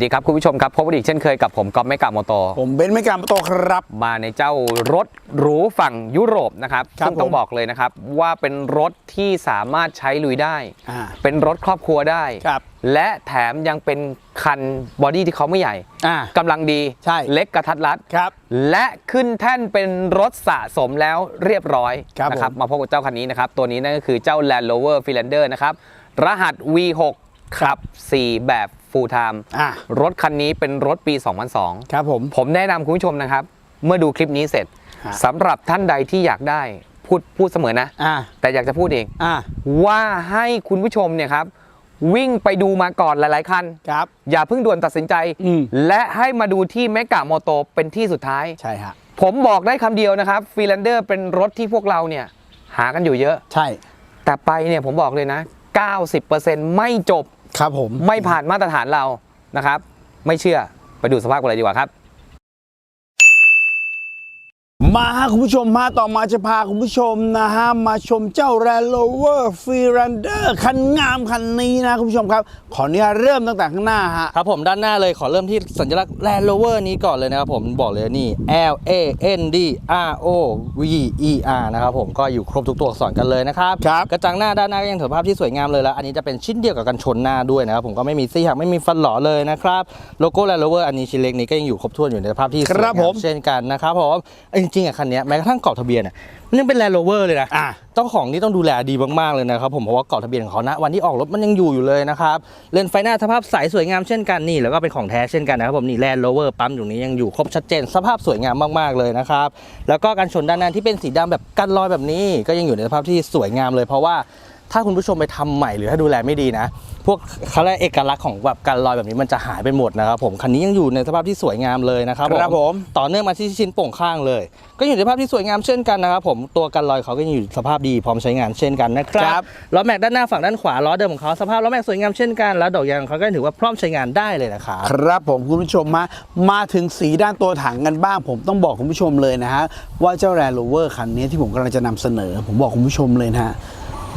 วัสดีครับคุณผู้ชมครับพบกันอีกเช่นเคยกับผมก๊อฟไม่กาโมโต ผมเบนซ์ไม่กล้ามโตครับ มาในเจ้ารถหรูฝั่งยุโรปนะครับครับซึ่งต้องผมบอกเลยนะครับว่าเป็นรถที่สามารถใช้ลุยได้ อ่าเป็นรถครอบครัวได้ ครับ และแถมยังเป็นคันบอดี้ที่เขาไม่ใหญ่อ่า กำลังดีใช่ เล็กกระทัดรัด ครับ และขึ้นแท่นเป็นรถสะสมแล้วเรียบร้อยครับนะครับผม มาพบกับเจ้าคันนี้นะครับ ตัวนี้นั่นก็คือเจ้า Land Rover Freelander นะครับ รหัส V6 ขับ 4 แบบ Full Time อ่ารถคันนี้เป็นรถปี 2002 ครับผม ผมแนะนำคุณผู้ชมนะครับ เมื่อดูคลิปนี้เสร็จฮะ สำหรับท่านใดที่อยากได้พูดพูดเสมอนะ อ่าแต่อยากจะพูดเอง อ่าว่าให้คุณผู้ชมเนี่ยครับ วิ่งไปดูมาก่อนหลาย ๆ คัน ครับ อย่าเพิ่งด่วนตัดสินใจ อืม และให้มาดูที่เมกะโมโตเป็นที่สุดท้าย ใช่ฮะผมบอกได้คำเดียวนะครับฟรีแลนเดอร์เป็นรถที่พวกเราเนี่ย หากันอยู่เยอะ ใช่ แต่ไปเนี่ยผมบอกเลยนะ 90%ไม่จบ ครับผม ไม่ผ่านมาตรฐานเรานะครับ ไม่เชื่อไปดูสภาพกันเลยดีกว่าครับ มาฮะคุณผู้ชมมาต่อมาจะพาคุณผู้ชมนะฮะมาชมเจ้า Land Rover Freelander คันงามคันนี้นะคุณผู้ชมครับ ขออนุญาตเริ่มตั้งแต่ข้างหน้าฮะครับผมด้านหน้าเลยขอเริ่มที่สัญลักษณ์ Land Rover นี้ก่อนเลยนะครับผมบอกเลยนี่ L A N D R O V E R นะครับผมก็อยู่ครบทุกตัวอักษรกันเลยนะครับครับกระจังหน้าด้านหน้าก็ยังถือภาพที่สวยงามเลยแล้ว อันนี้จะเป็นชิ้นเดียวกับกันชนหน้าด้วยนะครับผมก็ไม่มีซี่หักไม่มีฟันหล่อเลยนะครับโลโก้ Land Rover อันนี้ชิ้นเล็กนี้ก็ยังอยู่ครบถ้วนอยู่ในสภาพที่สวยครับงาผมมเช่นกันนะครับผมจริงๆอะคันเนี้ยแม้กระทั่งกรอบทะเบียนอะมันยังเป็น Land Rover เลยนะอ่าเจ้าของนี่ต้องดูแลดีมากๆเลยนะครับผมเพราะว่ากรอบทะเบียนของเขานะวันที่ออกรถมันยังอยู่อยู่เลยนะครับเลนส์ไฟหน้าสภาพใสสวยงามเช่นกันนี่แล้วก็เป็นของแท้เช่นกันนะครับผมนี่แลนด์โรเวอร์ปั๊มอยู่นี้ยังอยู่ครบชัดเจน สภาพสวยงามมากๆเลยนะครับแล้วก็การชนด้านหน้าที่เป็นสีดำแบบกันรอยแบบนี้ ก็ยังอยู่ในสภาพที่สวยงามเลยเพราะว่า ถ้าคุณผู้ชมไปทำใหม่หรือถ้าดูแลไม่ดีนะ พวกเขาเรียกเอกลักษณ์ของแบบการลอยแบบนี้มันจะหายไปหมดนะครับผมคันนี้ยังอยู่ในสภาพที่สวยงามเลยนะครับครับผมต่อเนื่องมาที่ชิ้นโป่งข้างเลย ก็อยู่ในสภาพที่สวยงามเช่นกันนะครับผมตัวกันลอยเขาก็ยังอยู่สภาพดีพร้อมใช้งานเช่นกันนะครัครับบล้อแม็กด้านหน้าฝั่งด้านขวาล้อเดิมของเขาสภาพล้อแม็กสวยงามเช่นกันแล้วดอกยางของเขาก็ถือว่าพร้อมใช้งานได้เลยนะครับครับผมคุณผู้ชมมามาถึงสีด้านตัวถังกันบ้าง ผมต้องบอกคุณผู้ชมเลยนะฮะว่าเจ้า Land Rover คันนี้ที่ผมกำลังจะนำเสนอ ผมบอกคุณผู้ชมเลยนะฮะ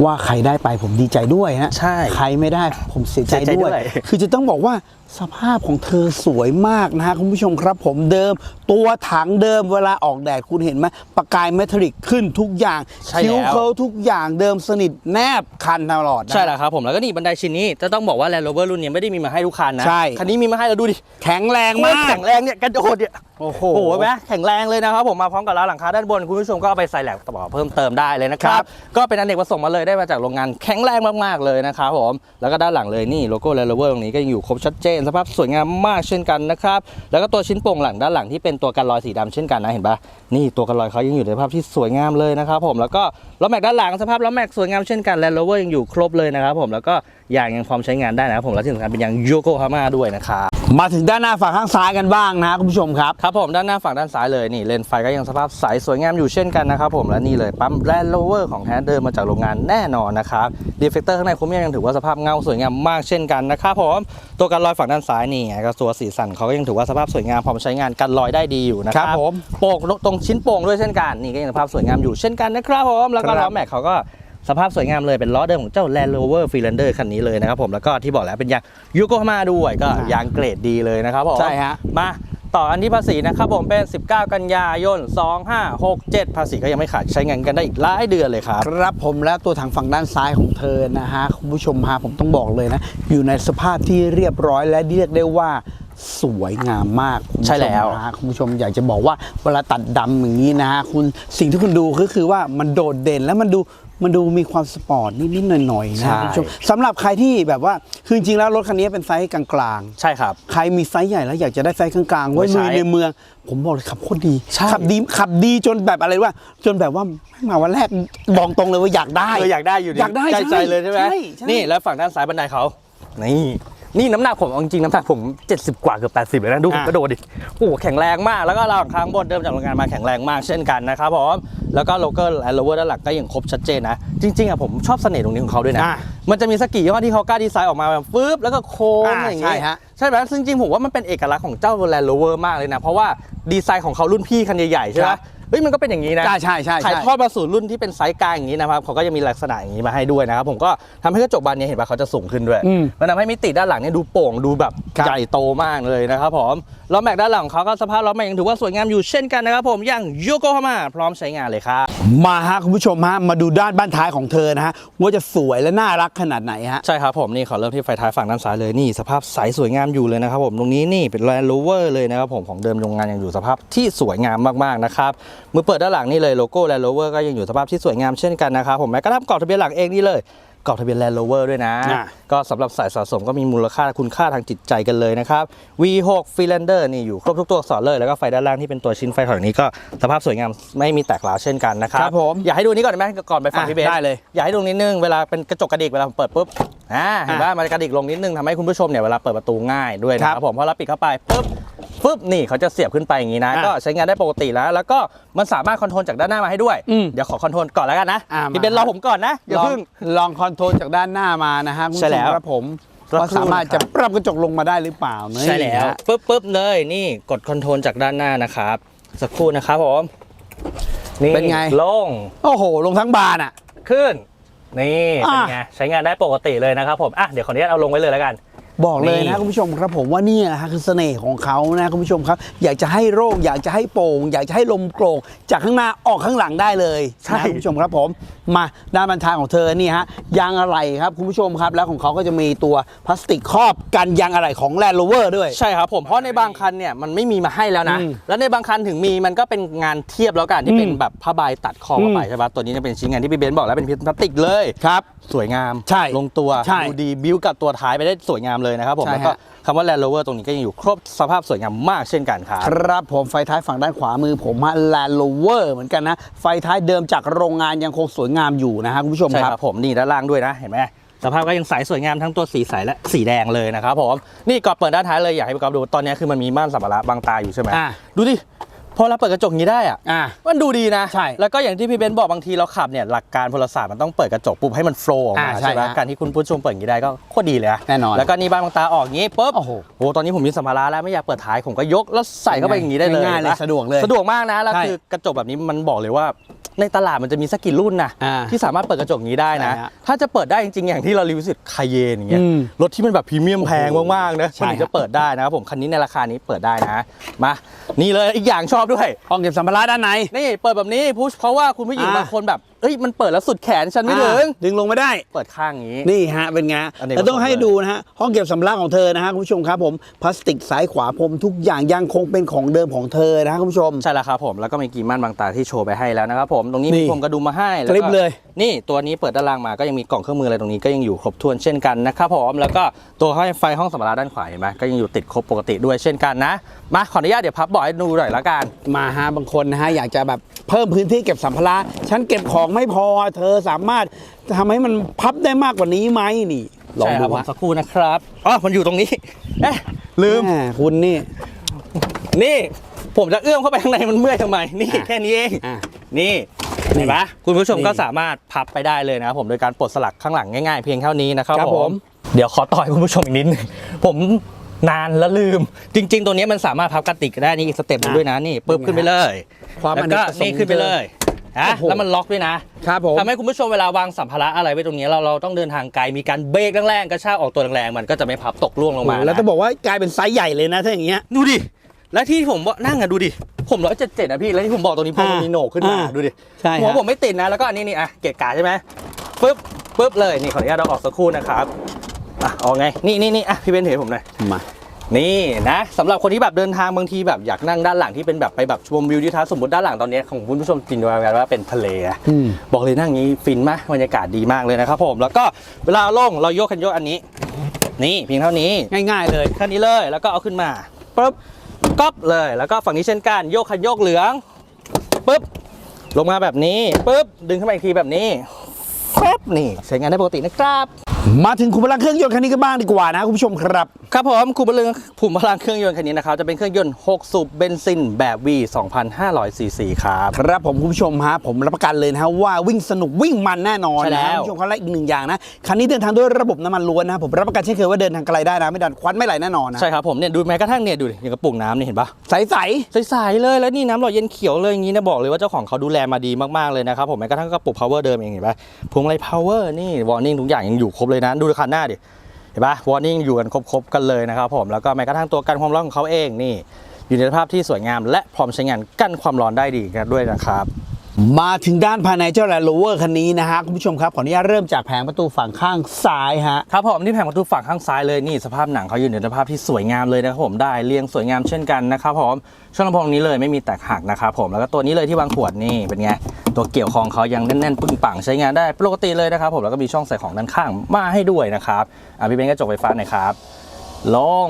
ว่าใครได้ไปผมดีใจด้วยฮะใช่ ใครไม่ได้ผมเสียใจเสียใจด้ด้ววย ย คือจะต้องบอกว่า สภาพของเธอสวยมากนะฮะคุณผู้ชมครับผมเดิม ตัวถังเดิมเวลาออกแดดคุณเห็นไหมประกายเมทัลลิกขึ้นทุกอย่างใช่คิ้วแล้วเคิลทุกอย่างเดิมสนิทแนบคันตลอดนะ ใช่แล้วครับผมแล้วก็นี่บันไดชิ้นนี้จะต้องบอกว่า Land Rover รุ่นนี้ไม่ได้มีมาให้ทุกคันนะใช่ คันนี้มีมาให้เราดูดิแข็งแรงโคมาตรกแข็งแรงเนี่ยกระโดดเนี่ยโอ้โห โอ้โหเห็นไหมแข็งแรงเลยนะครับผมมาพร้อมกับล้าหลังคาด้านบนคุณผู้ชมก็เอาไปใส่แหลกต่อเพิ่มเติมได้เลยนะครัครับ บ ก็เป็นอันเนกประสงค์มาเลยได้มาจากโรงงานแข็งแรงมากๆเลยนะครับผมแล้วก็ด้านหลังเลยนี่โลโก้ Land Rover ตรงนี้ก็ยังอยู่ครบชัดเจนสภาพสวยงามมากเช่นกันนะครับ แล้วก็ตัวชิ้นโป่งหลังด้านหลังที่เป็นตัวกันรอยสีดำเช่นกันนะเห็นปะนี่ตัวกันรอยเขายังอยู่ในสภาพที่สวยงามเลยนะครับผมแล้วก็ล้อแม็กด้านหลังสภาพล้อแม็กสวยงามเช่นกันและโลเวอร์ยังอยู่ครบเลยนะครับผมแล้วก็ยางยังพร้อมใช้งานได้นะครับผมและที่สำคัญเป็นยางโยโกฮาม่าด้วยนะครับ มาถึงด้านหน้าฝั่งข้างซ้ายกันบ้างนะคุณผู้ชมครับครับผมด้านหน้าฝั่งด้านซ้ายเลยนี่เลนส์ไฟก็ยังสภาพใสสวยงามอยู่เช่นกันนะครับผมและนี่เลยปั๊มแลนด์โรเวอร์ของแท้เดิมมาจากโรงงานแน่นอนนะครับดีเฟกเตอร์ข้างในคุ้มยังถือว่าสภาพเงาสวยงามมากเช่นกันนะครับผมตัวกันรอยฝั่งด้านซ้ายนี่ไงก็ตัวสีสันเขาก็ยังถือว่าสภาพสวยงามพร้อมใช้งานกันรอยได้ดีอยู่นะคครัรับบผมโป่งตรงชิ้นโป่งด้วยเช่นกันนี่ก็ยังสภาพสวยงามอยู่เช่นกันนะครับผมแล้วก็ครับล้อแม็กเขาก็ สภาพสวยงามเลยเป็นล้อเดิมของเจ้า Land Rover Freelander คันนี้เลยนะครับผมแล้วก็ที่บอกแล้วเป็นยางยูโกฮาม่าด้วยก็ยางเกรดดีเลยนะครับผมใช่ฮะมาต่ออันที่ภาษีนะครับผมเป็น 19 กันยายน 2567 ภาษีก็ยังไม่ขาดใช้งานกันได้อีกหลายเดือนเลยครับ ครับผมและตัวถังฝั่งด้านซ้ายของเธอนะฮะ คุณผู้ชมฮะผมต้องบอกเลยนะ อยู่ในสภาพที่เรียบร้อยและเรียกได้ว่าสวยงามมากคุณผู้ชมใช่แล้วนะฮะคุณผู้ชมอยากจะบอกว่าเวลาตัดดำอย่างนี้นะฮะคุณสิ่งที่คุณดูก็คือว่ามันโดดเด่นแล้วมันดู มันดูมีความสปอร์ตนิดๆหน่อยๆนะคุณผู้ชมสำหรับใครที่แบบว่าคือจริงๆแล้วรถคันนี้เป็นไซส์กลางๆ ใช่ครับ ใครมีไซส์ใหญ่แล้วอยากจะได้ไซส์กลางๆไว้ไว้ใช้ลุยในเมือง ผมบอกเลยขับโคตรดี ใช่ ขับดีขับดีจนแบบอะไรว่า จนแบบว่าไม่มาวันแรกบอกตรงเลยว่าอยากได้ เอออยากได้อยู่ดิอยากได้ใกล้ใจใช่เลยใช่ไหมใช่ใช่ นี่แล้วฝั่งด้านซ้ายบันไดเขานี่ นี่น้ำหนักผมเอาจริงๆน้ำหนักผม 70 กว่าเกือบ80 เลยนะ ดูผมอะ กระโดดดิโอ้โหแข็งแรงมาก แล้วก็เราข้างบนเดิมจากโรงงานมาแข็งแรงมากเช่นกันนะครับผมแล้วก็โลโก้แอนโลเวอร์ด้านหลังก็ยังครบชัดเจนนะ จริงๆอะผมชอบเสน่ห์ตรงนี้ของเขาด้วยนะ อะมันจะมีสกกี่ยี่ห้อที่เขากล้าดีไซน์ออกมาแบบฟึบแล้วก็โค้งอ่าอะไรอย่างใช่เงี้ยฮะ ใช่ไหมซึ่งจริงๆผมว่ามันเป็นเอกลักษณ์ของเจ้า Land Rover มากเลยนะ เพราะว่าดีไซน์ของเขารุ่นพี่คันใหญ่ๆใช่ไหมครับเฮ้ยมันก็เป็นอย่างนี้นะใช่ใช่ใช่ถ่ายใช่ทอดมาสู่รุ่นที่เป็นไซส์กลางอย่างนี้นะครับเขาก็จะมีลักษณะอย่างนี้มาให้ด้วยนะครับผมก็ทำให้กระจกบานนี้เห็นป่ะเขาจะสูงขึ้นด้วยอืมมันทำให้มิติด้านหลังเนี่ยดูโป่งดูแบบครับใหญ่โตมากเลยนะครับผมล้อแม็กด้านหลังของเขาก็สภาพล้อแม็กยังถือว่าสวยงามอยู่เช่นกันนะครับผมอย่างโยโกฮาม่าพร้อมใช้งานเลยครับมาฮะคุณผู้ชมฮะมาดูด้านบ้านท้ายของเธอนะฮะว่าจะสวยและน่ารักขนาดไหนฮะใช่ครับผมนี่ขอเริ่มที่ไฟท้ายฝั่งด้านซ้ายเลยนี่สภาพใสสวยงามอยู่เลยนะครับผมตรงนี้นี่เป็นแลนด์โรเวอร์เลยนะครับผมของเดิมโรงงานยังอยู่สภาพที่สวยงามมากๆนะครับมือเปิดด้านหลังนี่เลยโลโก้แลนด์โรเวอร์ก็ยังอยู่สภาพที่สวยงามเช่นกันนะครับผมแม้กระทั่งกรอบทะเบียนหลังเองนี่เลย กรอบทะเบียนแลนด์โรเวอร์ด้วยนะ อะ ก็สำหรับสายสะสมก็มีมูลค่าคุณค่าทางจิตใจกันเลยนะครับ V6 Freelander นี่อยู่ครบทุกตัวอักษรเลย แล้วก็ไฟด้านล่างที่เป็นตัวชิ้นไฟถอยนี้ก็สภาพสวยงามไม่มีแตกร้าวเช่นกันนะครับครับผมอยากให้ดูนี้ก่อนได้ไหมก่อนไปฟังอะพี่เบสได้เลย อยากให้ดูนิดนึงเวลาเป็นกระจกกระดิกเวลาผมเปิดปุ๊บอ่าเห็นป่ะมันกระดิกลงนิดนึงทำให้คุณผู้ชมเนี่ยเวลาเปิดประตูง่ายด้วยนะคครัรับบผมพอเราปิดเข้าไปปุ๊บปุ๊บนี่เขาจะเสียบขึ้นไปอย่างนี้นะ อะก็ใช้งานได้ปกติแล้ว แล้วก็มันสามารถคอนโทรลจากด้านหน้ามาให้ด้วย อืมเดี๋ยวขอคอนโทรลก่อนแล้วกันนะอะพี่เบนรอผมก่อนนะอย่าลองเพิ่ง ลองคอนโทรลจากด้านหน้ามานะฮะคุณผู้ใช่ชแล้มวครับผมสักว่าครู่สามารถนะครับ จะปรับกระจกลงมาได้หรือเปล่านี่ใช่แล้วฮะปุ๊บปุ๊บเลยนี่กดคอนโทรลจากด้านหน้านะครับสักครู่นะครับผมนี่เป็นไงลงโอ้โห ลงทั้งบานอะ ขึ้น นี่เป็นอะไงใช้งานได้ปกติเลยนะครับผมอะเดี๋ยวขออนุญาตเอาลงไว้เลยแล้วกัน บอกเลยนี่นะคุณผู้ชมครับผมว่านี่นะฮะคือเสน่ห์ของเขานะคุณผู้ชมครับ อยากจะให้โร่งอยากจะให้โป่ง อยากจะให้ลมโกรกจากข้างหน้าออกข้างหลังได้เลยใช่นะคุณผู้ชมครับผมมาด้านบรรทางของเธอนี่ฮะยางอะไหล่ครับคุณผู้ชมครับ แล้วของเขาก็จะมีตัวพลาสติกครอบกันยางอะไหล่ของแลนด์โรเวอร์ด้วย ใช่ครับผมเพราะในบางคันเนี่ยมันไม่มีมาให้แล้วนะอืมแล้วในบางคันถึงมีมันก็เป็นงานเทียบแล้วกันที่เป็นอืมแบบผ้าใบตัดคอเข้าไปอืมใช่ปะตัวนี้เนี่ยเป็นชิ้นงานที่พี่เบนซ์บอกแล้วเป็นพลาสติกเลยครับ สวยงามใช่ลงตัวใช่ดูดีบิวกับตัวท้ายไปได้สวยงามเลยนะครับผมใช่แล้วก็ฮะคำว่า Land Rover ตรงนี้ก็ยังอยู่ครบสภาพสวยงามมากเช่นกันครับ ครับผมไฟท้ายฝั่งด้านขวามือผมฮะแลนด์โรเวอร์เหมือนกันนะ ไฟท้ายเดิมจากโรงงานยังคงสวยงามอยู่นะฮะคุณผู้ชมใช่คครัรับ บผมนี่ด้านล่างด้วยนะ เห็นไหมสภาพก็ยังใสสวยงามทั้งตัวสีใสและสีแดงเลยนะครับผมนี่กรอบเปิดด้านท้ายเลยอยากให้พี่กอฟดูตอนนี้คือมันมีม่านสัมภาระบางตาอยู่ใช่ไหมอ่าดูดิ พอเราเปิดกระจกอย่างนี้ได้อะอ่า มันดูดีนะใช่แล้วก็อย่างที่พี่เบนซ์บอกบางทีเราขับเนี่ยหลักการพลศาสตร์มันต้องเปิดกระจกปุ๊บให้มันโฟล์ออกมาอ่าใช่ใช่ไหมฮะการที่คุณผู้ชมเปิดอย่างนี้ได้ก็โคตรดีเลยะแน่นอนแล้วก็นี่บ้านบางตาออกอย่างนี้ปุ๊บโอ้โหโอ้ตอนนี้ผมมีสัมภาระแล้วไม่อยากเปิดท้ายผมก็ยกแล้วใส่เข้าไปอย่างนี้ได้เลยง่ายๆเลยนะสะดวกเลยสะดวกมากนะแล้วใช่คือกระจกแบบนี้มันบอกเลยว่า ในตลาดมันจะมีสักกี่รุ่นนะอ่าที่สามารถเปิดกระจกอย่างนี้ได้นะ ใช่ฮะถ้าจะเปิดได้จริงๆอย่างที่เรารีวิวสิทธิ์คาเยนอย่างเงี้ยอืมรถที่มันแบบพรีเมียมแพงมากๆนะใช่มันถึงจะเปิดได้นะครับผมคันนี้ในราคานี้เปิดได้นะมานี่เลยอีกอย่างชอบด้วยห้องเก็บสัมภาระด้านในนี่เปิดแบบนี้พุชเพราะว่าคุณผู้หญิงอ่า บางคนแบบ เอ้ยมันเปิดแล้วสุดแขนฉันไม่ถึงอ่าดึงลงไม่ได้ เปิดข้างอย่างนี้ นี่ฮะ เป็นไงอันนี้แล้วต้องผสมให้เลยดูนะฮะ ห้องเก็บสัมภาระของเธอนะฮะคุณผู้ชมครับผมพลาสติกซ้ายขวาพรมทุกอย่างยังคงเป็นของเดิมของเธอนะฮะคุณผู้ชม ใช่แล้วครับผมแล้วก็มีกีม่านบางตาที่โชว์ไปให้แล้วนะครับผมตรงนี้นี่มีผมกระดุมมาให้แวคลิปเลย นี่ตัวนี้เปิดด้านล่างมาก็ยังมีกล่องเครื่องมืออะไรตรงนี้ก็ยังอยู่ครบถ้วนเช่นกันนะครับผมแล้วก็ตัวให้ไฟห้องสัมภาระด้านขวาเห็นไหมก็ยังอยู่ติดครบปกติด้วยเช่นกันนะมาขออนุญาตเดี๋ยวพับเบาะให้ดูหน่อยละกัน มาฮะบางคนนะฮะอยากจะแบบเพิ่มพื้นที่เก็บสัมภาระฉันเก็บของไม่พอเธอสามารถทำให้มันพับได้มากกว่านี้ไหมนี่ลองใช่คดูรับผมฮะสักครู่นะครับอ๋อมันอยู่ตรงนี้เอ๊ะลืมแหคุณนี่ นี่ผมจะเอื้อมเข้าไปข้างในมันเมื่อยทำไม นี่อะแค่นี้เอง อะนี่เห็นปะคุณผู้ชมนี่ก็สามารถพับไปได้เลยนะครับผมโดยการปลดสลักข้างหลังง่ายๆเพียงเท่านี้นะครับครับผผมมเดี๋ยวขอต่อยคุณผู้ชมอีกนิดนึง ผมนานแล้วลืม จริง ๆ ตัวนี้มันสามารถพับกระติกได้นี่อีกสเต็ปหนึงด้วยนะนี่ปึ๊บขึ้นไปเลยความแล้วอันนี้ก็ประสงค์ นี่ขึ้นไปเลย ฮะโอ้โหแล้วมันล็อกด้วยนะครับผมทำให้คุณผู้ชมเวลาวางสัมภาระอะไรไว้ตรงนี้เราเราต้องเดินทางไกลมีการเบรกแรงๆกระชากออกตัวแรงๆมันก็จะไม่พับตกล่วงลงมาแล้วนะจะบอกว่ากลายเป็นไซส์ใหญ่เลยนะถ้าอย่างเงี้ยดูดิแล้วที่ผมบอกนั่งอะดูดิผมร้อยเจ็ดเจ็ดอะพี่แล้วที่ผมบอกตรงนี้พอมันอ่ามีมีโหนกขึ้นมาอ่าดูดิใช่ฮะหัวผมไม่ติดนะแล้วก็อันนี้นี่อะเกะกะใช่ไหมปึ๊บปึ๊บเลยนี่ขออนุญาตเราออกสักครู่นะครับอะเอาไงนี่นี่นี่อะพี่เบนเห็นผมหน่อยมา นี่นะสำหรับคนที่แบบเดินทางบางทีแบบอยากนั่งด้านหลังที่เป็นแบบไปแบบชมวิวทิวทัศน์สมมติด้านหลังตอนนี้ของคุณผู้ชมจินตนาการว่าเป็นทะเลอะอืมบอกเลยนั่งอย่างนี้ฟินมากบรรยากาศดีมากเลยนะครับผมแล้วก็เวลาลงเรายกคันโยกอันนี้ นี่เพียงเท่านี้ง่าย ๆ เลยแค่นี้เลยแล้วก็เอาขึ้นมาปุ๊บก๊อปเลยแล้วก็ฝั่งนี้เช่นกันโยกคันโยกเหลืองปุ๊บลงมาแบบนี้ปุ๊บดึงขึ้นมาอีกทีแบบนี้แฟบนี่ใช้งานได้ปกตินะครับ มาถึงขุมพลังเครื่องยนต์คันนี้กันบ้างดีกว่านะคุณผู้ชมครับ ครับผมคุมพลังคุมพลังเครื่องยนต์คันนี้นะครับ จะเป็นเครื่องยนต์ 6 สูบเบนซินแบบ V 2,500ซีซีครับ ครับผมคุณผู้ชมฮะผมรับประกันเลยนะฮะว่าวิ่งสนุกวิ่งมันแน่นอนใช่แล้นะว คุณผู้ชมเขาและอีกหนึ่งอย่างนะคันนี้เดินทางด้วยระบบน้ำมันล้วนนะผมรับประกันเช่นเคยว่าเดินทางไกลได้นะไม่ดันควันไม่ไหลแน่นอนนะใช่ครับผมเนี่ยดูแม้กระทั่งเนี่ยดูดิอย่างกระปุกน้ำนี่เห็นปะใสใสๆเลยแล้วนี่น้ำหล่อเย็นเขียวเลยอย่างนี้นะบอกเลยว่าเจ้าของเขาดูแลมาดีมากๆเลยนะครับผมแม้กระทั่งกระปุก power เดิมเองเห็นปะพวงมาลัย power นี่ warning ทุกอย่างยังอยู่ครบเลยนะดูคันหน้าดิ เห็นปะ warning อยู่กันครบๆกันเลยนะครับผมแล้วก็แม้กระทั่งตัวกันความร้อนของเขาเองนี่อยู่ในสภาพที่สวยงาม และพร้อมใช้งานกั้นความร้อนได้ดีด้วยนะครับ มาถึงด้านภายในเจ้าแลนด์โรเวอร์คันนี้นะฮะคุณผู้ชมครับขออนุญาตเริ่มจากแผงประตูฝั่งข้างซ้ายฮะครับผมที่แผงประตูฝั่งข้างซ้ายเลยนี่สภาพหนังเขาอยู่ในสภาพที่สวยงามเลยนะครับผมได้เรียงสวยงามเช่นกันนะครับผมช่องลำโพงนี้เลยไม่มีแตกหักนะครับผมแล้วก็ตัวนี้เลยที่วางขวดนี่เป็นไงตัวเกี่ยวของเขายังแน่นๆปึ้งปังใช้งานได้ปกติเลยนะครับผมแล้วก็มีช่องใส่ของด้านข้างมาให้ด้วยนะครับอะพี่เบนกระจกไฟฟ้าหน่อยครับลง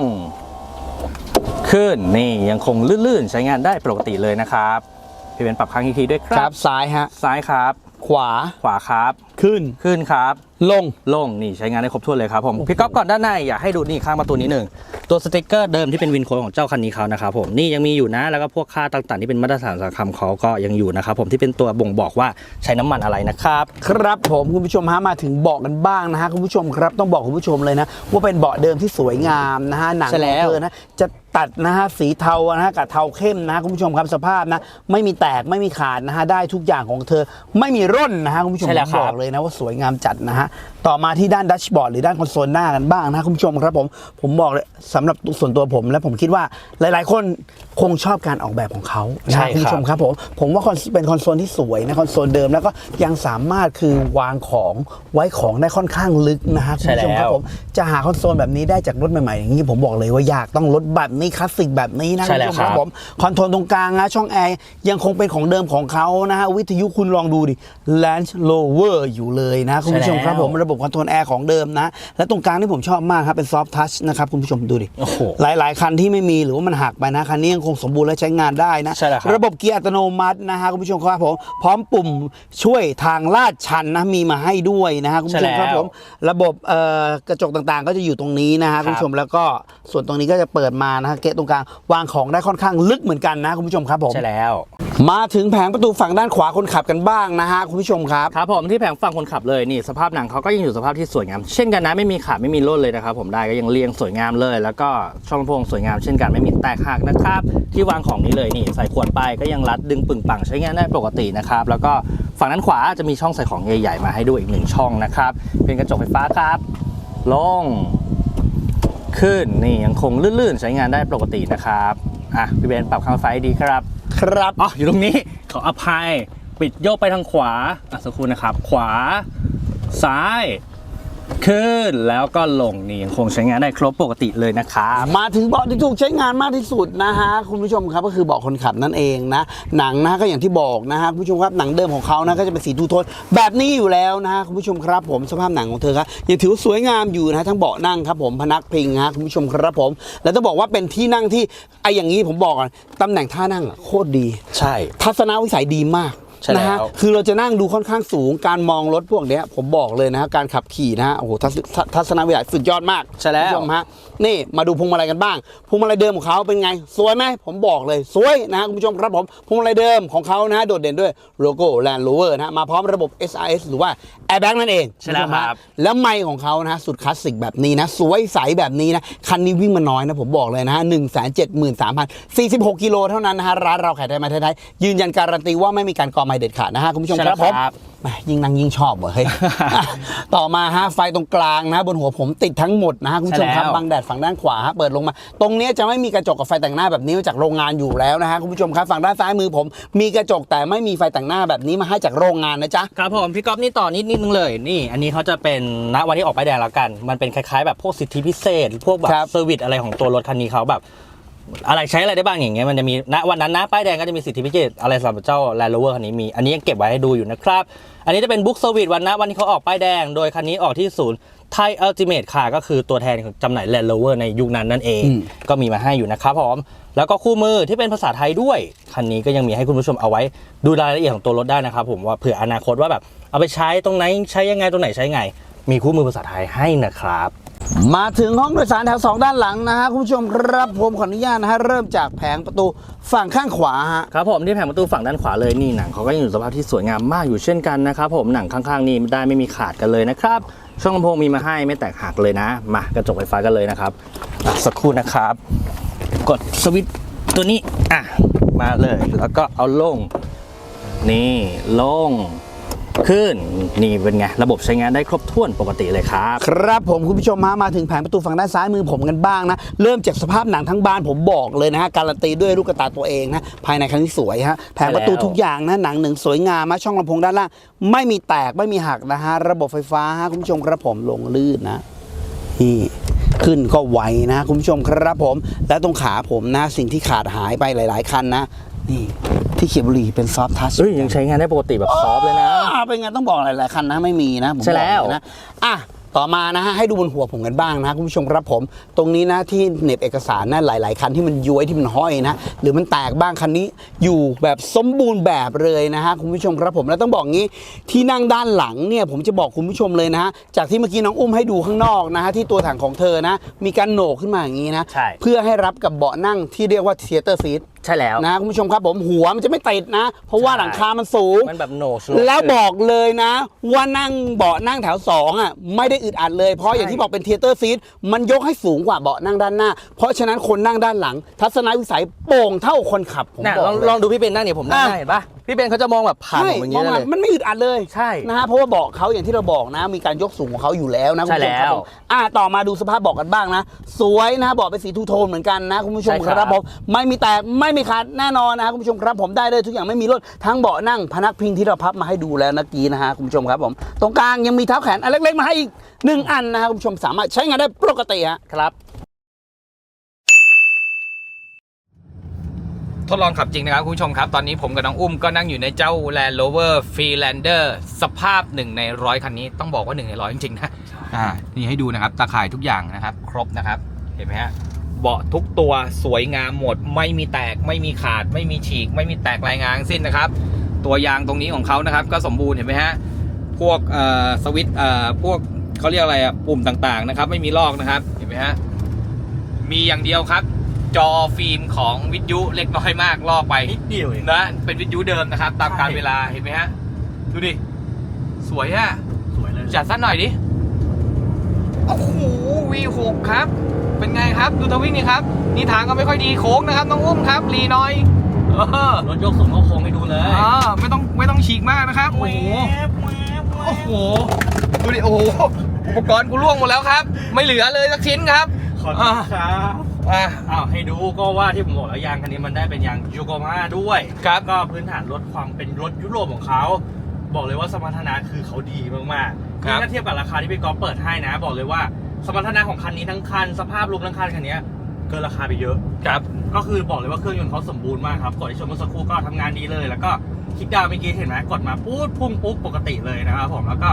ขึ้นนี่ยังคงลื่นๆ ใช้งานได้ปกติเลยนะครับ พี่เบนปรับข้างอีกทีด้วยคครัรับ บซ้ายฮะ ซ้ายครับ ขวา ขวาครับขึ้นขึ้นครับ ลงโล่งนี่ใช้งานได้ครบถ้วนเลยครับผมพี่ก๊อฟก่อนด้านในอยากให้ดูนี่ข้างประตูนี้หนึ่งตัวสติกเกอร์เดิมที่เป็นวินโค้ดของเจ้าคันนี้เขานะครับผมนี่ยังมีอยู่นะแล้วก็พวกค่าต่างๆที่เป็นมาตรฐานสังคมเขาก็ยังอยู่นะครับผมที่เป็นตัวบ่งบอกว่าใช้น้ำมันอะไรนะครับ ครับผมคุณผู้ชมฮะมาถึงเบาะกันบ้างนะฮะคุณผู้ชมครับต้องบอกคุณผู้ชมเลยนะ ว่าเป็นเบาะเดิมที่สวยงามนะฮะหนังใช่ขแล้องว เธอนะจะตัดนะฮะสีเทานะฮะกับเทาเข้มนะฮะคุณผู้ชมครับสภาพนะ ไม่มีแตกไม่มีขาดนะฮะได้ทุกอย่างของเธอไม่มีร่นนะฮะคุณผู้ชมใช่แล้วผมบอครักบเลยนะว่าสวยงามจัดนะฮะ ต่อมาที่ด้านดัชบอร์ดหรือด้านคอนโซลหน้ากันบ้างนะคุณผู้ชมครับผม ผมบอกเลยสำหรับส่วนตัวผมและผมคิดว่าหลาย ๆ คนคงชอบการออกแบบของเขานะฮะคุณผู้ชมครับผม ผมว่าคอนเป็นคอนโซลที่สวยนะคอนโซลเดิมแล้วก็ยังสามารถคือวางของไว้ของได้ค่อนข้างลึกนะฮะคุณผู้ชมคใช่แล้รับวผมจะหาคอนโซลแบบนี้ได้จากรถใหม่ๆอย่างนี้ผมบอกเลยว่ายากต้องรถแบบนี้คลาสสิกแบบนี้นะใช่คุณแล้วผู้ชมครับครับผมคอนโทรลตรงกลางนะช่องแอร์ยังคงเป็นของเดิมของเขานะฮะวิทยุคุณลองดูดิ Land Rover อยู่เลยนะ คุณผู้ชมครับผมระบบคอนโทรลแอร์ของเดิมนะ และตรงกลางที่ผมชอบมากครับเป็นซอฟทัชนะครับคุณผู้ชมดูดิโอ้โหหลายๆคันที่ไม่มีหรือว่ามันหักไปนะคันนี้ยังคงสมบูรณ์และใช้งานได้นะใช่แล้วครับระบบเกียร์อัตโนมัตินะฮะคุณผู้ชมครับผมพร้อมปุ่มช่วยทางลาดชันนะมีมาให้ด้วยนะฮะคุณผู้ชมครับผมระบบเอ่อกระจกต่างๆ ก็จะอยู่ตรงนี้นะฮะคุณผู้ชมแล้วก็ส่วนตรงนี้ก็จะเปิดมานะฮะเกะตรงกลางวางของได้ค่อนข้างลึกเหมือนกันนะคุณผู้ชมครับผมใช่แล้ว มาถึงแผงประตูฝั่งด้านขวาคนขับกันบ้างนะฮะคุณผู้ชมครับครับผมที่แผงฝั่งคนขับเลยนี่สภาพหนังเขาก็ยังอยู่สภาพที่สวยงาม เช่นกันนะไม่มีขาดไม่มีร่นเลยนะครับผมได้ก็ยังเรียงสวยงามเลย แล้วก็ช่องลำโพงสวยงามเช่นกันไม่มีแตกหักนะครับ ที่วางของนี้เลยนี่ใส่ขวดไปก็ยังรัดดึงปึงปังใช้งานได้ปกตินะครับแล้วก็ฝั่งด้านขวาจะมีช่องใส่ของใหญ่ๆมาให้ด้วยอีกหนึ่งช่องนะครับเป็นกระจกไฟฟ้าครับลงขึ้นนี่ยังคงลื่นๆ ใช้งานได้ปกตินะครับอะพี่เบนปรับข้างไฟดีครับ ครับอ๋ออยู่ตรงนี้ขออภัย ปิดโยกไปทางขวาอะสักครู่นะครับ ขวา ซ้าย ขึ้นแล้วก็ลงนี่ยังคงใช้งานได้ครบปกติเลยนะครับ มาถึงเบาะที่ถูกใช้งานมากที่สุดนะฮะคุณผู้ชมครับก็คือเบาะคนขับนั่นเองนะหนังนะก็อย่างที่บอกนะฮะคุณผู้ชมครับหนังเดิมของเขานะก็จะเป็นสีทูโทนแบบนี้อยู่แล้วนะฮะคุณผู้ชมครับผมสภาพหนังของเธอครับยังถือว่าสวยงามอยู่นะฮะทั้งเบาะนั่งครับผมพนักพิงฮะคุณผู้ชมครับผมแล้วต้องบอกว่าเป็นที่นั่งที่ไออย่างนี้ผมบอกก่อนตำแหน่งท่านั่งอะโคตรดี ใช่ ทัศนวิสัยดีมาก ใช่นะฮะแล้วคือเราจะนั่งดูค่อนข้างสูงการมองรถพวกเนี้ยผมบอกเลยนะฮะการขับขี่นะฮะโอ้โหทัศทัศทัศนวิสัยสุดยอดมากใช่แล้ว คุณผู้ชมฮะนี่มาดูพวงมาลัยกันบ้างพวงมาลัยเดิมของเขาเป็นไง สวยไหมผมบอกเลยสวยนะฮะคุณผู้ชมครับผมพวงมาลัยเดิมของเขานะฮะโดดเด่นด้วยโลโก้ Land Rover นะฮะมาพร้อมระบบ SRS หรือว่า Airbag นั่นเองใช่แล้วณผู้ชมฮะ ครับ แล้วไมค์ของเขานะฮะสุดคลาสสิกแบบนี้นะ สวยใสแบบนี้นะ คันนี้วิ่งมาน้อยนะ ผมบอกเลยนะฮะหนึ่งแสนเจ็ดหมื่นสามพันสี่สิบหกกิโลเท่านั้นนะฮะ ร้านเราขายได้มาไทยๆยืนยันการันตีว่าไม่มีการกอไม้เด็ดขาดนะฮะคุณผู้ชมใช่คแล้รัวบผมครับแหมยิ่งนั่งยิ่งชอบว่ะเฮ้ย ต่อมาฮะไฟตรงกลางนะ บนหัวผมติดทั้งหมดนะฮะคุณผู้ชมครับใช่แล้ว บังแดดฝั่งด้านขวาฮะเปิดลงมา ตรงเนี้ยจะไม่มีกระจกกับไฟแต่งหน้าแบบนี้มาจากโรงงานอยู่แล้วนะฮะคุณผู้ชมครับฝั่งด้านซ้ายมือผม มีกระจกแต่ไม่มีไฟแต่งหน้าแบบนี้มาให้จากโรงงานนะจ๊ะ ครับผมพี่ก๊อฟนี่ต่อนิดนิดนึงเลยนี่ อันนี้เขาจะเป็นณวันที่ออกไปายแดงแล้วกัน มันเป็นคล้ายๆ แบบพวกสิทธิพิเศษ พวกแบบครับ เซอร์วิสอะไรของตัวรถคันนี้เขาแบบ อะไรใช้อะไรได้บ้างอย่างเงี้ยมันจะมีณวันนั้นนะป้ายแดงก็จะมีสิทธิพิเศษอะไรสำหรับเจ้า Land Rover คันนี้มี อันนี้ยังเก็บไว้ให้ดูอยู่นะครับ อันนี้จะเป็นบุ๊กเซอร์วิสวันนะวันที่เขาออกป้ายแดง โดยคันนี้ออกที่ศูนย์ไทยอัลติเมทค่ะก็คือตัวแทนของจำหน่าย Land Rover ในยุคนั้นนั่นเองอืมก็มีมาให้อยู่นะครับผมแล้วก็คู่มือที่เป็นภาษาไทยด้วยคันนี้ก็ยังมีให้คุณผู้ชมเอาไว้ดูรายละเอียดของตัวรถได้นะครับผมว่าเผื่ออนาคตว่าแบบเอาไปใช้ตรงไหนใช้ยังไงตรงไหนใช้ไง มีคู่มือภาษาไทยให้นะครับ มาถึงห้องโดยสารแถวสองด้านหลังนะฮะคุณผู้ชมครับผมขออนุญาตนะฮะเริ่มจากแผงประตูฝั่งข้างขวาฮะครับผมที่แผงประตูฝั่งด้านขวาเลยนี่หนังเขาก็ยังอยู่สภาพที่สวยงามมากอยู่เช่นกันนะครับผมหนังข้างๆนี่ได้ไม่มีขาดกันเลยนะครับ ช่องลำโพงมีมาให้ไม่แตกหักเลยนะ มากระจกไฟฟ้ากันเลยนะครับอะสักครู่นะครับ กดสวิตช์ตัวนี้อะมาเลย แล้วก็เอาลง นี่ลง ขึ้นนี่เป็นไงระบบใช้งานได้ครบถ้วนปกติเลยครับ ครับผมคุณผู้ชมฮะมาถึงแผงประตูฝั่งด้านซ้ายมือผมกันบ้างนะ เริ่มจากสภาพหนังทั้งบานผมบอกเลยนะฮะการันตีด้วยลูกตาตัวเองนะภายในครั้งนี้สวยฮะแผงประตูทุกอย่างนะหนังหนึ่งสวยงามมาช่องลำโพงด้านล่างไม่มีแตกไม่มีหักนะฮะระบบไฟฟ้าฮะคุณผู้ชมครับผมลงลื่นนะนี่ขึ้นก็ไวนะคุณผู้ชมครับผม และตรงขาผมนะ สิ่งที่ขาดหายไปหลาย ๆ คันนะ นี่ ที่เขียบบุหรีเป็นซอฟทัชเอ้ยยังใช้งานได้ปกติแบบซอฟต์เลยนะ อ่าเป็นไงต้องบอกหลาย ๆ คันนะไม่มีนะผมใช่บอกแล้วเยนะอะต่อมานะฮะให้ดูบนหัวผมกันบ้างนะคุณผู้ชมครับผม ตรงนี้นะที่เหน็บเอกสารนะหลาย ๆ คันที่มันย้วยที่มันห้อยนะหรือมันแตกบ้างคันนี้อยู่แบบสมบูรณ์แบบเลยนะฮะคุณผู้ชมครับผมแล้วต้องบอกงี้ที่นั่งด้านหลังเนี่ยผมจะบอกคุณผู้ชมเลยนะฮะจากที่เมื่อกี้น้องอุ้มให้ดูข้างนอกนะฮะที่ตัวถังของเธอนะ มีการโหนกขึ้นมาอย่างนี้นะ ใช่ เพื่อให้รับกับเบาะนั่งที่เรียกว่าเทเตอร์ซีท ใช่แล้วนะคุณผู้ชมครับผมหัวมันจะไม่ติดนะ เพราะว่าใช่หลังคามันสูง มันแบบโหนกแล้วบอกเลยนะ ว่านั่งเบาะนั่งแถวสองอะไม่ได้อึดอัดเลยเพราะอย่างที่บอกเป็นเทเตอร์ซีทมันยกให้สูงกว่าเบาะนั่งด้านหน้า เพราะฉะนั้นคนนั่งด้านหลัง ทัศนวิสัยโป่งเท่าคนขับผมน่ะบอลกองเลยลองดูพี่เบนนั่งเนี่ยผมนั่งอะได้เห็นปะ พี่เบนเขาจะมองแบบผ่านใช่ผมอย่างมอนี้งได้มาเลยมันไม่อึดอัดเลยใช่นะฮะเพราะว่าเบาะเขาอย่างที่เราบอกนะ มีการยกสูงของเขาอยู่แล้วนะคุณผู้ชมครับใช่แล้วผมอะต่อมาดูสภาพเบาะกันบ้างนะ สวยนะเบาะเป็นสีทูโทนเหมือนกันนะคุณผู้ชมใช่คครับรับผมไม่มีแตกไม่มีขาดแน่นอนนะคุณผู้ชมครับผมได้เลยทุกอย่างไม่มีรถทั้งเบาะนั่งพนักพิงที่เราพับมาให้ดูแล้วนะกี้นะฮะคุณผู้ชมครับผมตรงกลางยังมีเท้าแขนอันเล็กๆมาให้อีกหนึ่งอันนะฮะคุณผู้ชมสามารถใช้งานได้ปกติฮะ ครับ ทดลองขับจริงนะครับคุณผู้ชมครับ ตอนนี้ผมกับน้องอุ้มก็นั่งอยู่ในเจ้า Land Rover Freelander สภาพหนึ่งในร้อยคันนี้ต้องบอกว่าหนึ่งในร้อยจริงๆนะอ่านี่ให้ดูนะครับตาข่ายทุกอย่างนะครับ ครบนะครับ เห็นไหมฮะเบาะทุกตัวสวยงามหมด ไม่มีแตกไม่มีขาด ไม่มีฉีก ไม่มีแตกรายงานทั้งสิ้นนะครับ ตัวยางตรงนี้ของเขานะครับ ก็สมบูรณ์เห็นไหมฮะพวกเอ่อสวิตช์เอ่อพวกเขาเรียกอะไรอะปุ่มต่างๆนะครับ ไม่มีลอกนะครับเห็นไหมฮะมีอย่างเดียวครับ จอฟิล์มของวิทยุเล็กน้อยมากลอกไปนิดเดียวเองนะเป็นวิทยุเดิมนะครับ ตามการใช่เวลาเห็นไหมฮะ ดูดิ สวยอะสวยเลยจัดสั้นหน่อยดิ โอ้โห V6 ครับ เป็นไงครับ ดูทวิ่งนี่ครับ นี่ทางก็ไม่ค่อยดีโค้งนะครับ น้องอุ้มครับ รีหน้อยเออรถยกสูงเขาโค้งให้ดูเลยอ่าไม่ต้องไม่ต้องฉีกมากนะครับ โอ้โหโอ้โหดูดิโอ้โหอุปกรณ์กูล่วงหมดแล้วครับ ไม่เหลือเลยสักชิ้นครับขอบคุณครับ อ่าอ้าวให้ดูก็ว่าที่ผมบอกแล้วยางคันนี้มันได้เป็นยางโยโกมาด้วยครับ ก็พื้นฐานรถความเป็นรถยุโรปของเขา บอกเลยว่าสมรรถนะคือเขาดีมากๆครับ นี่ถ้าเทียบกับราคาที่พี่ก๊อฟเปิดให้นะ บอกเลยว่าสมรรถนะของคันนี้ทั้งคัน สภาพรวมทั้งคันคันนี้เกินราคาไปเยอะ ครับ ก็คือบอกเลยว่าเครื่องยนต์เขาสมบูรณ์มากครับกดที่ชมเมื่อสักครู่ก็ทำงานดีเลย แล้วก็คลิกดาวน์เมื่อกี้เห็นไหมกดมาปุ๊บพุ่งปุ๊บปกติเลยนะครับผมแล้วก็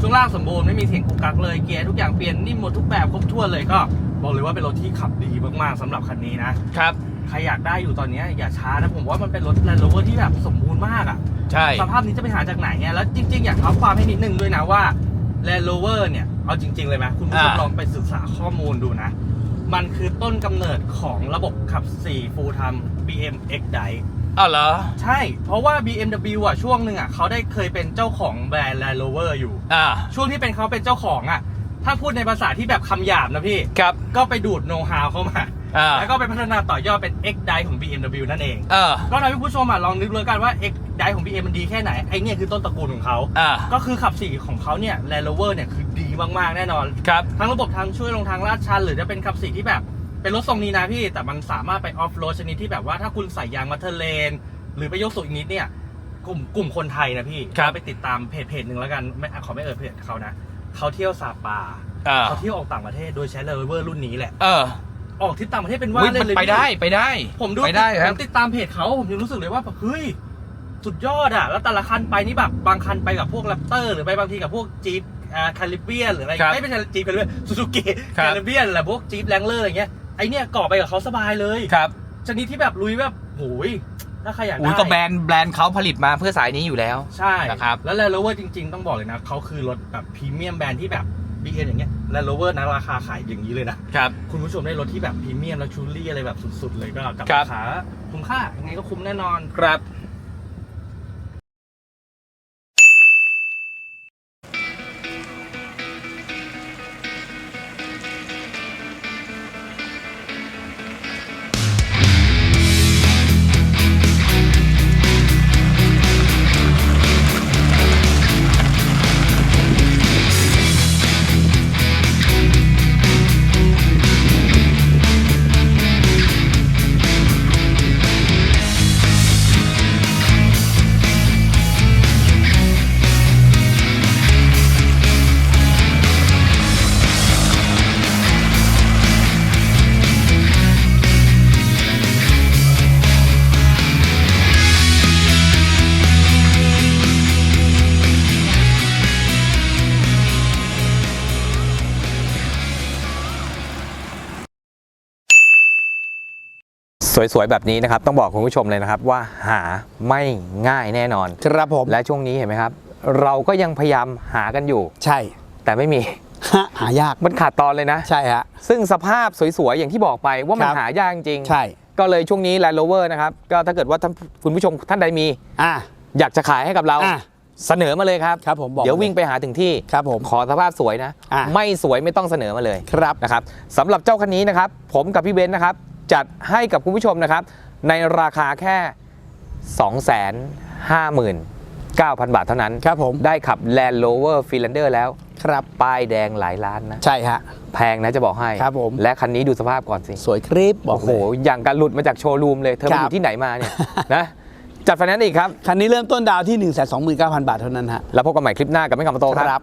ช่วงล่างสมบูรณ์ไม่มีเสียงกุกกักเลยเกียร์ทุกอย่างเปลี่ยนนิ่มหมดทุกแบบครบถ้วนเลยก็ บอกเลยว่าเป็นรถที่ขับดีมากๆสำหรับคันนี้นะครับ ใครอยากได้อยู่ตอนนี้อย่าช้านะผมว่ามันเป็นรถ Land Rover ที่แบบสมบูรณ์มากอะ ใช่ สภาพนี้จะไปหาจากไหนเนี่ยแล้วจริงๆ อยากเท้าความให้นิดนึงด้วยนะว่า Land Rover เนี่ยเอาจริง ๆ เลยไหมคุณผู้ชมอ่า ลองไปศึกษาข้อมูลดูนะ มันคือต้นกำเนิดของระบบขับ 4 Full Time BM X Drive อ้าวเหรอ ใช่ เพราะว่า BMW อะช่วงหนึ่งอะเขาได้เคยเป็นเจ้าของแบรนด์ Land Rover อยู่ อ่า ช่วงที่เป็นเขาเป็นเจ้าของอะ ถ้าพูดในภาษาที่แบบคำหยาบนะพี่ ครับ ก็ไปดูดโน้ตฮาวเข้ามา อ่า แล้วก็ไปพัฒนาต่อยอดเป็น X Drive ของ BMW นั่นเอง เออ ก็ทำให้ผู้ชมอะลองนึกเลยกันว่า X Drive ของ BM มันดีแค่ไหนไอเนี่ยคือต้นตระกูลของเขา อ่า ก็คือขับสี่ของเขาเนี่ย Land Rover เนี่ยคือดีมากๆแน่นอน ครับ ทั้งระบบทางช่วยลงทางลาดชัน หรือจะเป็นขับสี่ที่แบบเป็นรถทรงนี้นะพี่ แต่มันสามารถไปออฟโรดชนิดที่แบบว่าถ้าคุณใส่ยางมาเทอร์เลน หรือไปยกสูงอีกนิดเนี่ยกลุ่มกลุ่มคนไทยนะพี่ครับ ไปติดตามเพจเพจหนึ่งแล้วกันไม่ขอไม่เอ่ยเพจเขานะ เขาเที่ยวซาปาอ่าเขาเที่ยวออกต่างประเทศโดยใช้ Land Rover รุ่นนี้แหละ เออออกทริปต่างประเทศเป็นว่าอุ๊ยเล่มันนเลยไปพี่ได้ไปได้ผมดูไปได้คผรับมติดตามเพจเขาผมยังรู้สึกเลยว่าแบบเฮ้ยสุดยอดอะแล้วแต่ละคันไปนี่แบบบางคันไปกับพวกแรปเตอร์หรือไปบางทีกับพวกจี๊ปอ่าคาริเบียนหรืออะไรครับไม่ไม่ใช่จี๊ปคาริเบียนซูซูกิครับ คาริเบียนหรือพวกจี๊ปแรงเลอร์อะไรเงี้ยไอเนี่ยเกาะไปกับเขาสบายเลย ครับ ชนิดที่แบบลุยแบบโหย ถ้าใครอยากอุ้ยได้ก็แบรนด์แบรนด์เขาผลิตมาเพื่อสายนี้อยู่แล้ว ใช่นะครับ แล้วแลนด์โรเวอร์จริง ๆ ต้องบอกเลยนะเขาคือรถแบบพรีเมียมแบรนด์ที่แบบ BM อย่างเงี้ยแลนด์โรเวอร์นะราคาขายอย่างนี้เลยนะครับ คุณผู้ชมได้รถที่แบบพรีเมียมและชูรี่อะไรแบบสุดๆเลยก็กับครับ ราคาคุ้มค่ายังไงก็คุ้มแน่นอน ครับ สวยๆ แบบนี้นะครับ ต้องบอกคุณผู้ชมเลยนะครับว่าหาไม่ง่ายแน่นอน ครับผม และช่วงนี้เห็นไหมครับ เราก็ยังพยายามหากันอยู่ ใช่ แต่ไม่มีฮะหายาก มันขาดตอนเลยนะ ใช่ฮะ ซึ่งสภาพสวยๆ อย่างที่บอกไปว่ามันครับ หายากจริงใช่ ก็เลยช่วงนี้ Land Rover นะครับ ก็ถ้าเกิดว่าท่านคุณผู้ชมท่านใดมี อะ อยากจะขายให้กับเรา อะเสนอมาเลยครับ ครับผมบอกเดี๋ยววิ่งไปหาถึงที่ ครับผมขอสภาพสวยนะ อะ ไม่สวยไม่ต้องเสนอมาเลย ครับ นะครับสำหรับเจ้าคันนี้นะครับ ผมกับพี่เบนซ์นะครับ จัดให้กับคุณผู้ชมนะครับ ในราคาแค่ 259,000 บาทเท่านั้น ครับผม ได้ขับ Land Rover Freelander แล้ว ครับ ป้ายแดงหลายล้านนะ ใช่ฮะ แพงนะจะบอกให้ ครับผม และคันนี้ดูสภาพก่อนสิ สวยคลิปบอกโอ้โห เลย อย่างการหลุดมาจากโชว์รูมเลย เธอคไปรับอยู่ที่ไหนมาเนี่ย นะ จัดไฟแนนซ์อีกครับ คันนี้เริ่มต้นดาวที่ 1 2 9 0 0 0 บาทเท่านั้นฮะ แล้วพบกันใหม่คลิปหน้ากับไม่กำมาโตครับ